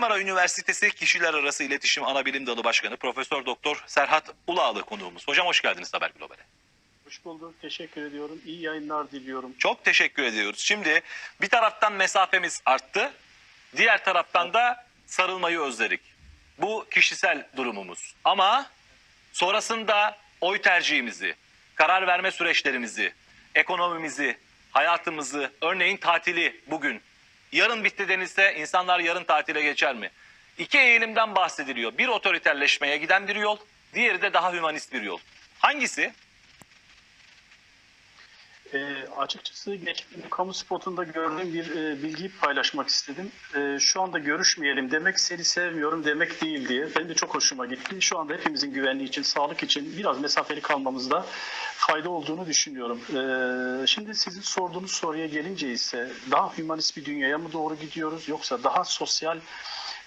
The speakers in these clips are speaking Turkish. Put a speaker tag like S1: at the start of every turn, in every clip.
S1: Marmara Üniversitesi Kişiler Arası İletişim Anabilim Dalı Başkanı Profesör Doktor Serhat Ulağlı konuğumuz. Hocam hoş geldiniz Haber Global'e.
S2: Hoş bulduk. Teşekkür ediyorum. İyi yayınlar diliyorum.
S1: Çok teşekkür ediyoruz. Şimdi bir taraftan mesafemiz arttı. Diğer taraftan da sarılmayı özledik. Bu kişisel durumumuz. Ama sonrasında oy tercihimizi, karar verme süreçlerimizi, ekonomimizi, hayatımızı, örneğin tatili bugün, yarın bitti denilse insanlar yarın tatile geçer mi? İki eğilimden bahsediliyor. Bir otoriterleşmeye giden bir yol, diğeri de daha hümanist bir yol. Hangisi?
S2: E, açıkçası geçen kamu spotunda gördüğüm bir e, bilgiyi paylaşmak istedim. E, şu anda görüşmeyelim demek seni sevmiyorum demek değil diye. Benim de çok hoşuma gitti. Şu anda hepimizin güvenliği için, sağlık için biraz mesafeli kalmamızda fayda olduğunu düşünüyorum. E, şimdi sizin sorduğunuz soruya gelince ise daha hümanist bir dünyaya mı doğru gidiyoruz yoksa daha sosyal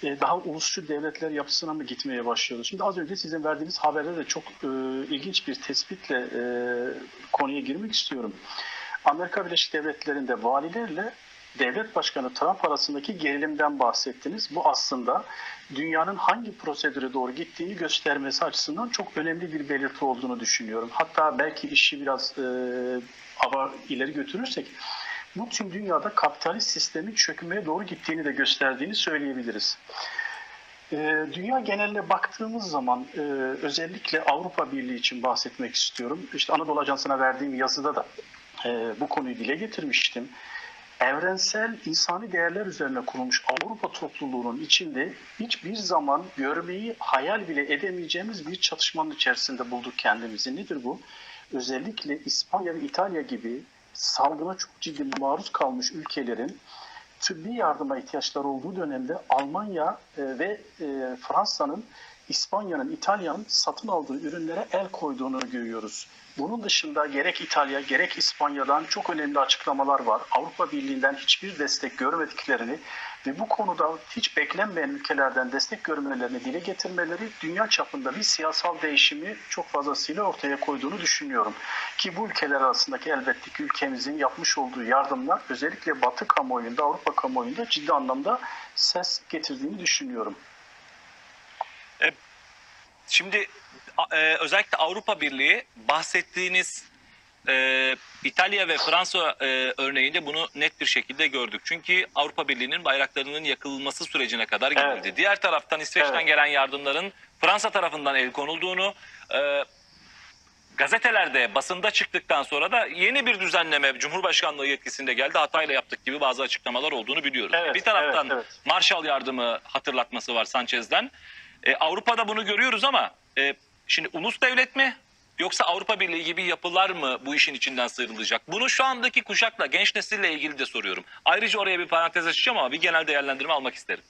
S2: daha ulusçu devletler yapısına mı gitmeye başlıyoruz? Şimdi az önce sizin verdiğiniz haberde de çok e, ilginç bir tespitle e, konuya girmek istiyorum. Amerika Birleşik Devletleri'nde valilerle devlet başkanı Trump arasındaki gerilimden bahsettiniz. Bu aslında dünyanın hangi prosedüre doğru gittiğini göstermesi açısından çok önemli bir belirti olduğunu düşünüyorum. Hatta belki işi biraz e, ileri götürürsek bu tüm dünyada kapitalist sistemin çökmeye doğru gittiğini de gösterdiğini söyleyebiliriz. Ee, Dünya geneline baktığımız zaman e, özellikle Avrupa Birliği için bahsetmek istiyorum. İşte Anadolu Ajansı'na verdiğim yazıda da e, bu konuyu dile getirmiştim. Evrensel insani değerler üzerine kurulmuş Avrupa topluluğunun içinde hiçbir zaman görmeyi hayal bile edemeyeceğimiz bir çatışmanın içerisinde bulduk kendimizi. Nedir bu? Özellikle İspanya ve İtalya gibi salgına çok ciddi maruz kalmış ülkelerin tıbbi yardıma ihtiyaçları olduğu dönemde Almanya e, ve e, Fransa'nın İspanya'nın, İtalya'nın satın aldığı ürünlere el koyduğunu görüyoruz. Bunun dışında gerek İtalya gerek İspanya'dan çok önemli açıklamalar var. Avrupa Birliği'nden hiçbir destek görmediklerini ve bu konuda hiç beklenmeyen ülkelerden destek görmelerini dile getirmeleri dünya çapında bir siyasal değişimi çok fazlasıyla ortaya koyduğunu düşünüyorum. Ki bu ülkeler arasındaki elbette ki ülkemizin yapmış olduğu yardımlar özellikle Batı kamuoyunda, Avrupa kamuoyunda ciddi anlamda ses getirdiğini düşünüyorum.
S1: Şimdi e, özellikle Avrupa Birliği bahsettiğiniz e, İtalya ve Fransa e, örneğinde bunu net bir şekilde gördük. Çünkü Avrupa Birliği'nin bayraklarının yakılması sürecine kadar gidildi.
S2: Evet.
S1: Diğer taraftan İsveç'ten
S2: Evet.
S1: gelen yardımların Fransa tarafından el konulduğunu, e, gazetelerde, basında çıktıktan sonra da yeni bir düzenleme Cumhurbaşkanlığı yetkisinde geldi. Hatayla yaptık gibi bazı açıklamalar olduğunu biliyoruz.
S2: Evet,
S1: bir taraftan
S2: evet, evet.
S1: Marshall yardımı hatırlatması var Sanchez'den. E, Avrupa'da bunu görüyoruz ama e, şimdi ulus devlet mi yoksa Avrupa Birliği gibi yapılar mı bu işin içinden sıyrılacak? Bunu şu andaki kuşakla, genç nesille ilgili de soruyorum. Ayrıca oraya bir parantez açacağım ama bir genel değerlendirme almak isterim.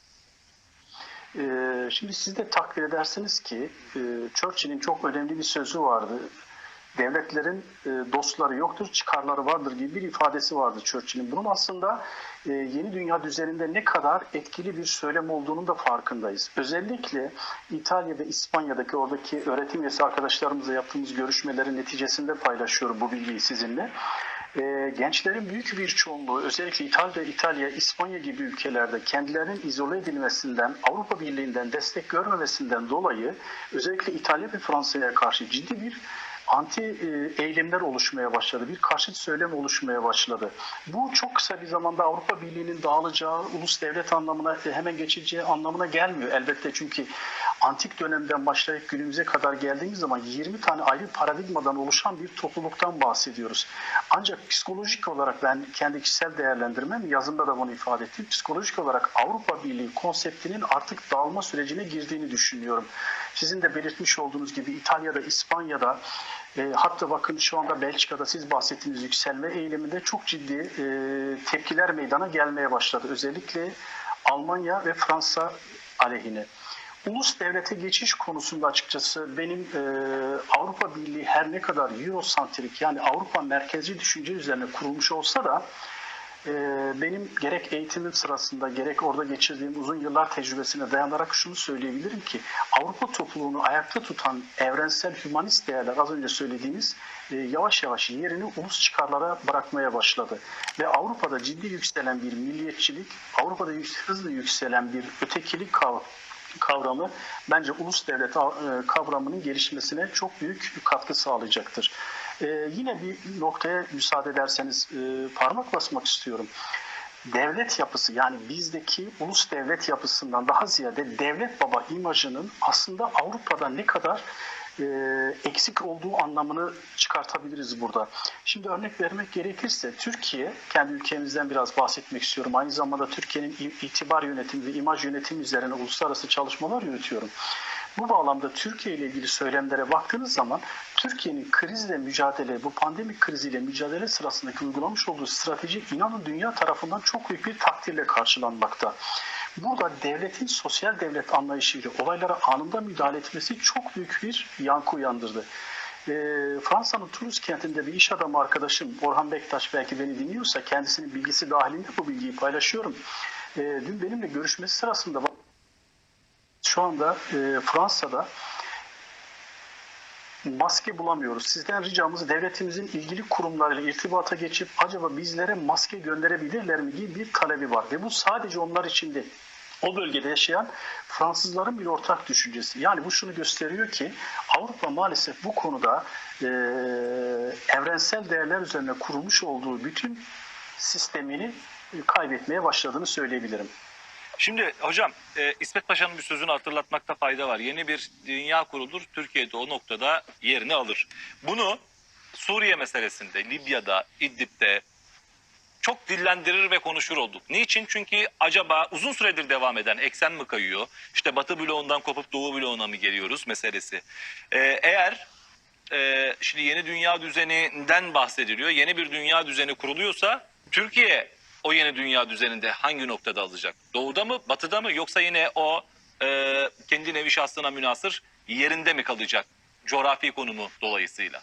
S2: Ee, şimdi siz de takdir edersiniz ki e, Churchill'in çok önemli bir sözü vardı. Devletlerin e, dostları yoktur, çıkarları vardır gibi bir ifadesi vardı Churchill'in. Bunun aslında e, yeni dünya düzeninde ne kadar etkili bir söylem olduğunun da farkındayız. Özellikle İtalya ve İspanya'daki oradaki öğretim üyesi arkadaşlarımızla yaptığımız görüşmelerin neticesinde paylaşıyorum bu bilgiyi sizinle. E, gençlerin büyük bir çoğunluğu özellikle İtalya, İtalya, İspanya gibi ülkelerde kendilerinin izole edilmesinden, Avrupa Birliği'nden destek görmemesinden dolayı özellikle İtalya ve Fransa'ya karşı ciddi bir anti e, eylemler oluşmaya başladı. Bir karşıt söylem oluşmaya başladı. Bu çok kısa bir zamanda Avrupa Birliği'nin dağılacağı, ulus devlet anlamına hemen geçeceği anlamına gelmiyor. Elbette çünkü antik dönemden başlayıp günümüze kadar geldiğimiz zaman 20 tane ayrı paradigmadan oluşan bir topluluktan bahsediyoruz. Ancak psikolojik olarak ben kendi kişisel değerlendirmem yazımda da bunu ifade ettim. Psikolojik olarak Avrupa Birliği konseptinin artık dağılma sürecine girdiğini düşünüyorum. Sizin de belirtmiş olduğunuz gibi İtalya'da, İspanya'da e, hatta bakın şu anda Belçika'da siz bahsettiğiniz yükselme eğiliminde çok ciddi e, tepkiler meydana gelmeye başladı. Özellikle Almanya ve Fransa aleyhine. Ulus devlete geçiş konusunda açıkçası benim e, Avrupa Birliği her ne kadar Eurosantrik yani Avrupa merkezci düşünce üzerine kurulmuş olsa da Ee, benim gerek eğitimim sırasında gerek orada geçirdiğim uzun yıllar tecrübesine dayanarak şunu söyleyebilirim ki Avrupa topluluğunu ayakta tutan evrensel hümanist değerler az önce söylediğimiz e, yavaş yavaş yerini ulus çıkarlara bırakmaya başladı. Ve Avrupa'da ciddi yükselen bir milliyetçilik, Avrupa'da hızlı yükselen bir ötekilik kav- kavramı bence ulus devlet e, kavramının gelişmesine çok büyük katkı sağlayacaktır. Ee, yine bir noktaya müsaade ederseniz e, parmak basmak istiyorum. Devlet yapısı yani bizdeki ulus devlet yapısından daha ziyade devlet baba imajının aslında Avrupa'da ne kadar e, eksik olduğu anlamını çıkartabiliriz burada. Şimdi örnek vermek gerekirse Türkiye, kendi ülkemizden biraz bahsetmek istiyorum. Aynı zamanda Türkiye'nin itibar yönetimi ve imaj yönetimi üzerine uluslararası çalışmalar yürütüyorum. Bu bağlamda Türkiye ile ilgili söylemlere baktığınız zaman Türkiye'nin krizle mücadele, bu pandemik kriziyle mücadele sırasındaki uygulamış olduğu strateji inanın dünya tarafından çok büyük bir takdirle karşılanmakta. Burada devletin sosyal devlet anlayışıyla olaylara anında müdahale etmesi çok büyük bir yankı uyandırdı. E, Fransa'nın Toulouse kentinde bir iş adamı arkadaşım Orhan Bektaş belki beni dinliyorsa kendisinin bilgisi dahilinde bu bilgiyi paylaşıyorum. E, dün benimle görüşmesi sırasında şu anda e, Fransa'da maske bulamıyoruz. Sizden ricamız devletimizin ilgili kurumlarıyla irtibata geçip acaba bizlere maske gönderebilirler mi gibi bir talebi var. Ve bu sadece onlar için değil. O bölgede yaşayan Fransızların bir ortak düşüncesi. Yani bu şunu gösteriyor ki Avrupa maalesef bu konuda e, evrensel değerler üzerine kurulmuş olduğu bütün sistemini kaybetmeye başladığını söyleyebilirim.
S1: Şimdi hocam e, İsmet Paşa'nın bir sözünü hatırlatmakta fayda var. Yeni bir dünya kurulur. Türkiye'de o noktada yerini alır. Bunu Suriye meselesinde, Libya'da, İdlib'de çok dillendirir ve konuşur olduk. Niçin? Çünkü acaba uzun süredir devam eden eksen mi kayıyor? İşte Batı bloğundan kopup Doğu bloğuna mı geliyoruz meselesi. E, eğer e, şimdi yeni dünya düzeninden bahsediliyor. Yeni bir dünya düzeni kuruluyorsa Türkiye o yeni dünya düzeninde hangi noktada alacak? Doğuda mı, batıda mı yoksa yine o e, kendi nevi şahsına münasır yerinde mi kalacak? Coğrafi konumu dolayısıyla.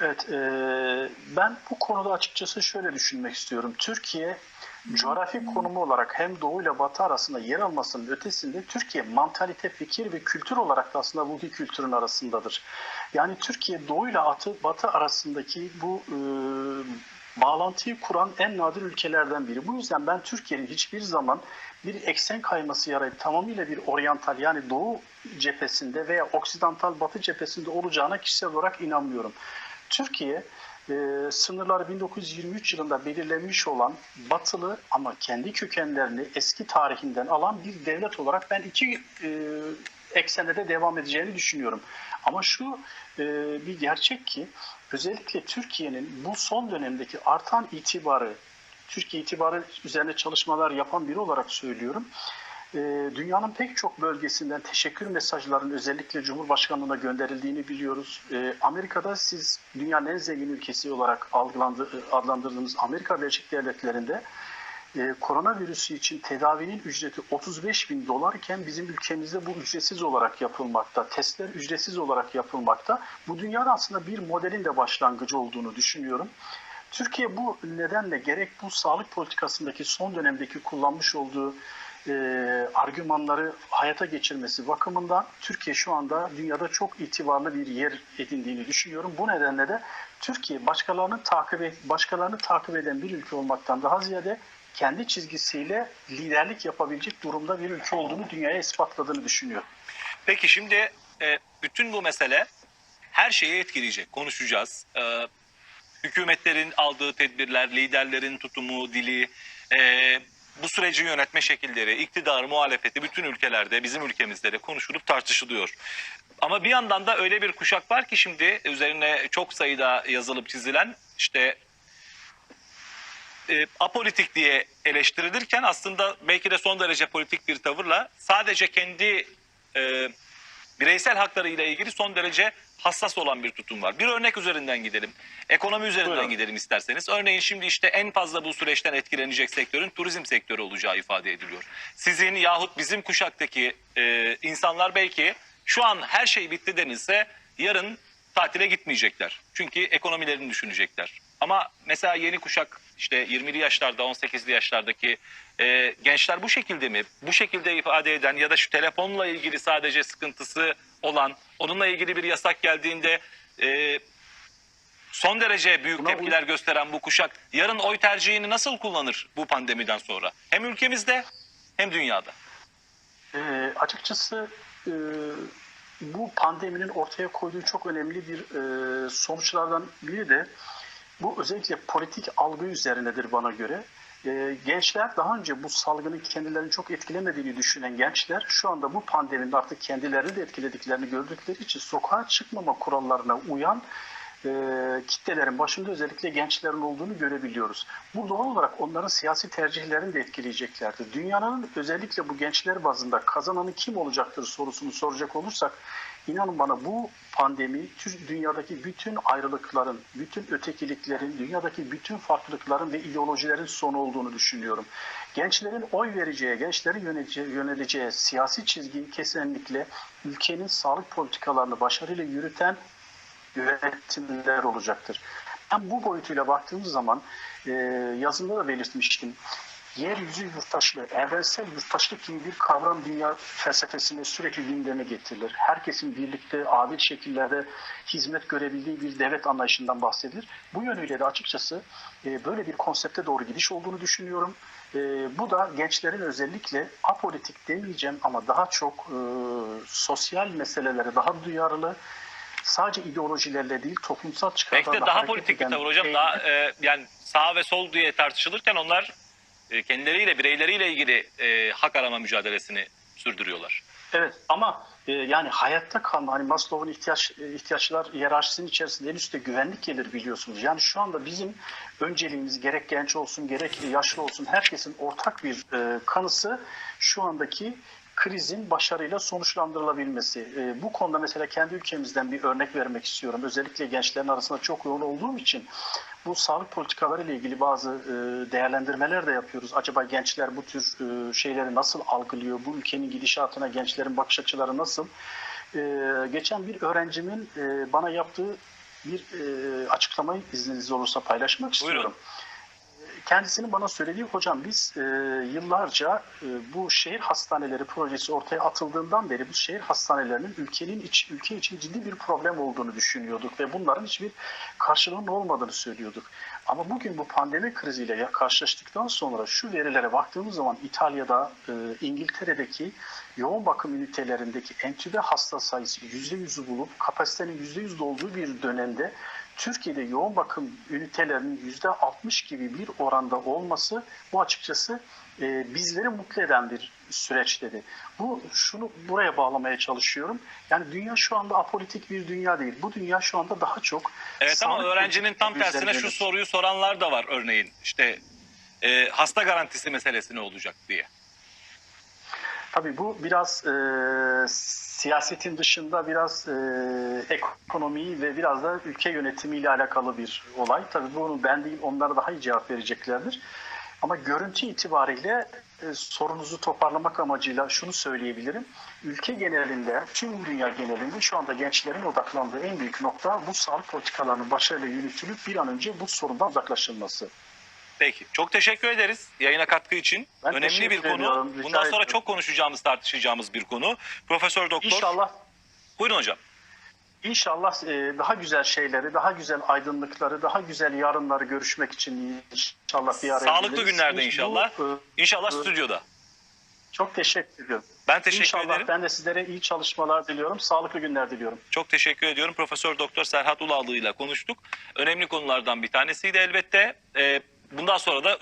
S2: Evet, e, ben bu konuda açıkçası şöyle düşünmek istiyorum. Türkiye coğrafi konumu olarak hem Doğu ile Batı arasında yer almasının ötesinde Türkiye mantalite, fikir ve kültür olarak da aslında bu kültürün arasındadır. Yani Türkiye Doğu ile Atı- Batı arasındaki bu e, bağlantıyı kuran en nadir ülkelerden biri. Bu yüzden ben Türkiye'nin hiçbir zaman bir eksen kayması yarayıp tamamıyla bir oryantal yani Doğu cephesinde veya oksidantal Batı cephesinde olacağına kişisel olarak inanmıyorum. Türkiye e, sınırları 1923 yılında belirlenmiş olan batılı ama kendi kökenlerini eski tarihinden alan bir devlet olarak ben iki e, eksende de devam edeceğini düşünüyorum. Ama şu e, bir gerçek ki özellikle Türkiye'nin bu son dönemdeki artan itibarı, Türkiye itibarı üzerine çalışmalar yapan biri olarak söylüyorum. E, dünyanın pek çok bölgesinden teşekkür mesajlarının özellikle Cumhurbaşkanlığına gönderildiğini biliyoruz. E, Amerika'da siz dünyanın en zengin ülkesi olarak algılandı, adlandırdığınız Amerika Birleşik Devletleri'nde e, koronavirüsü için tedavinin ücreti 35 bin dolar iken bizim ülkemizde bu ücretsiz olarak yapılmakta. Testler ücretsiz olarak yapılmakta. Bu dünyada aslında bir modelin de başlangıcı olduğunu düşünüyorum. Türkiye bu nedenle gerek bu sağlık politikasındaki son dönemdeki kullanmış olduğu e, argümanları hayata geçirmesi bakımından Türkiye şu anda dünyada çok itibarlı bir yer edindiğini düşünüyorum. Bu nedenle de Türkiye başkalarını takip başkalarını takip eden bir ülke olmaktan daha ziyade kendi çizgisiyle liderlik yapabilecek durumda bir ülke olduğunu dünyaya ispatladığını düşünüyorum.
S1: Peki şimdi e, bütün bu mesele her şeyi etkileyecek. Konuşacağız. E, hükümetlerin aldığı tedbirler, liderlerin tutumu, dili, e, bu süreci yönetme şekilleri, iktidar, muhalefeti bütün ülkelerde, bizim ülkemizde de konuşulup tartışılıyor. Ama bir yandan da öyle bir kuşak var ki şimdi üzerine çok sayıda yazılıp çizilen işte e, apolitik diye eleştirilirken aslında belki de son derece politik bir tavırla sadece kendi e, bireysel haklarıyla ilgili son derece hassas olan bir tutum var. Bir örnek üzerinden gidelim. Ekonomi üzerinden
S2: Buyurun.
S1: gidelim isterseniz. Örneğin şimdi işte en fazla bu süreçten etkilenecek sektörün turizm sektörü olacağı ifade ediliyor. Sizin yahut bizim kuşaktaki e, insanlar belki şu an her şey bitti denilse yarın tatile gitmeyecekler. Çünkü ekonomilerini düşünecekler. Ama mesela yeni kuşak işte 20'li yaşlarda 18'li yaşlardaki e, gençler bu şekilde mi? Bu şekilde ifade eden ya da şu telefonla ilgili sadece sıkıntısı olan onunla ilgili bir yasak geldiğinde e, son derece büyük
S2: Buna
S1: tepkiler gösteren bu kuşak yarın oy tercihini nasıl kullanır bu pandemiden sonra? Hem ülkemizde hem dünyada.
S2: E, açıkçası e, bu pandeminin ortaya koyduğu çok önemli bir e, sonuçlardan biri de bu özellikle politik algı üzerinedir bana göre. E, gençler daha önce bu salgının kendilerini çok etkilemediğini düşünen gençler şu anda bu pandeminin artık kendilerini de etkilediklerini gördükleri için sokağa çıkmama kurallarına uyan e, kitlelerin başında özellikle gençlerin olduğunu görebiliyoruz. Bu doğal olarak onların siyasi tercihlerini de etkileyeceklerdir. Dünyanın özellikle bu gençler bazında kazananı kim olacaktır sorusunu soracak olursak inanın bana bu pandemi dünyadaki bütün ayrılıkların, bütün ötekiliklerin, dünyadaki bütün farklılıkların ve ideolojilerin sonu olduğunu düşünüyorum. Gençlerin oy vereceği, gençlerin yöneleceği, yöneleceği siyasi çizgi kesinlikle ülkenin sağlık politikalarını başarıyla yürüten yönetimler olacaktır. Ben bu boyutuyla baktığımız zaman e, yazımda da belirtmiştim. Yeryüzü yurttaşlığı, evrensel yurttaşlık gibi bir kavram dünya felsefesinde sürekli gündeme getirilir. Herkesin birlikte adil şekillerde hizmet görebildiği bir devlet anlayışından bahsedilir. Bu yönüyle de açıkçası e, böyle bir konsepte doğru gidiş olduğunu düşünüyorum. E, bu da gençlerin özellikle apolitik demeyeceğim ama daha çok e, sosyal meselelere daha duyarlı, sadece ideolojilerle değil toplumsal
S1: Belki
S2: çıkarlarla
S1: de daha politik bir tavır hocam.
S2: eğilim-
S1: Daha e, yani sağ ve sol diye tartışılırken onlar e, kendileriyle, bireyleriyle ilgili e, hak arama mücadelesini sürdürüyorlar.
S2: Evet ama e, yani hayatta kalma hani Maslow'un ihtiyaç e, ihtiyaçlar hiyerarşisinin içerisinde en üstte güvenlik gelir biliyorsunuz. Yani şu anda bizim önceliğimiz gerek genç olsun gerek yaşlı olsun herkesin ortak bir e, kanısı şu andaki krizin başarıyla sonuçlandırılabilmesi. E, bu konuda mesela kendi ülkemizden bir örnek vermek istiyorum. Özellikle gençlerin arasında çok yoğun olduğum için bu sağlık politikaları ile ilgili bazı e, değerlendirmeler de yapıyoruz. Acaba gençler bu tür e, şeyleri nasıl algılıyor? Bu ülkenin gidişatına gençlerin bakış açıları nasıl? E, geçen bir öğrencimin e, bana yaptığı bir e, açıklamayı izniniz olursa paylaşmak istiyorum.
S1: Buyurun.
S2: Kendisinin bana söylediği hocam biz e, yıllarca e, bu şehir hastaneleri projesi ortaya atıldığından beri bu şehir hastanelerinin ülkenin iç, ülke için ciddi bir problem olduğunu düşünüyorduk ve bunların hiçbir karşılığının olmadığını söylüyorduk. Ama bugün bu pandemi kriziyle karşılaştıktan sonra şu verilere baktığımız zaman İtalya'da, e, İngiltere'deki yoğun bakım ünitelerindeki entübe hasta sayısı %100'ü bulup kapasitenin %100 olduğu bir dönemde Türkiye'de yoğun bakım ünitelerinin %60 gibi bir oranda olması bu açıkçası e, bizleri mutlu eden bir süreç dedi. Bu şunu buraya bağlamaya çalışıyorum. Yani dünya şu anda apolitik bir dünya değil. Bu dünya şu anda daha çok
S1: Evet ama öğrencinin tam tersine şu soruyu soranlar da var örneğin. İşte e, hasta garantisi meselesi ne olacak diye.
S2: Tabii bu biraz e, siyasetin dışında biraz e, ekonomiyi ve biraz da ülke yönetimiyle alakalı bir olay. Tabii bunu ben değil onlar daha iyi cevap vereceklerdir. Ama görüntü itibariyle e, sorunuzu toparlamak amacıyla şunu söyleyebilirim. Ülke genelinde, tüm dünya genelinde şu anda gençlerin odaklandığı en büyük nokta bu sağlık politikalarının başarıyla yürütülüp bir an önce bu sorundan uzaklaşılması.
S1: Peki. Çok teşekkür ederiz yayına katkı için.
S2: Ben
S1: Önemli bir konu. Bundan sonra
S2: ediyorum.
S1: çok konuşacağımız, tartışacağımız bir konu. Profesör Doktor.
S2: İnşallah
S1: Buyurun hocam.
S2: İnşallah e, daha güzel şeyleri, daha güzel aydınlıkları, daha güzel yarınları görüşmek için inşallah bir araya
S1: Sağlıklı
S2: geliriz.
S1: günlerde
S2: Bu,
S1: inşallah.
S2: e,
S1: İnşallah stüdyoda.
S2: Çok teşekkür ediyorum.
S1: Ben teşekkür
S2: inşallah
S1: ederim.
S2: ben de sizlere iyi çalışmalar diliyorum. Sağlıklı günler diliyorum.
S1: Çok teşekkür ediyorum. Profesör Doktor Serhat Ulalı ile konuştuk. Önemli konulardan bir tanesiydi elbette. Ee, bundan sonra da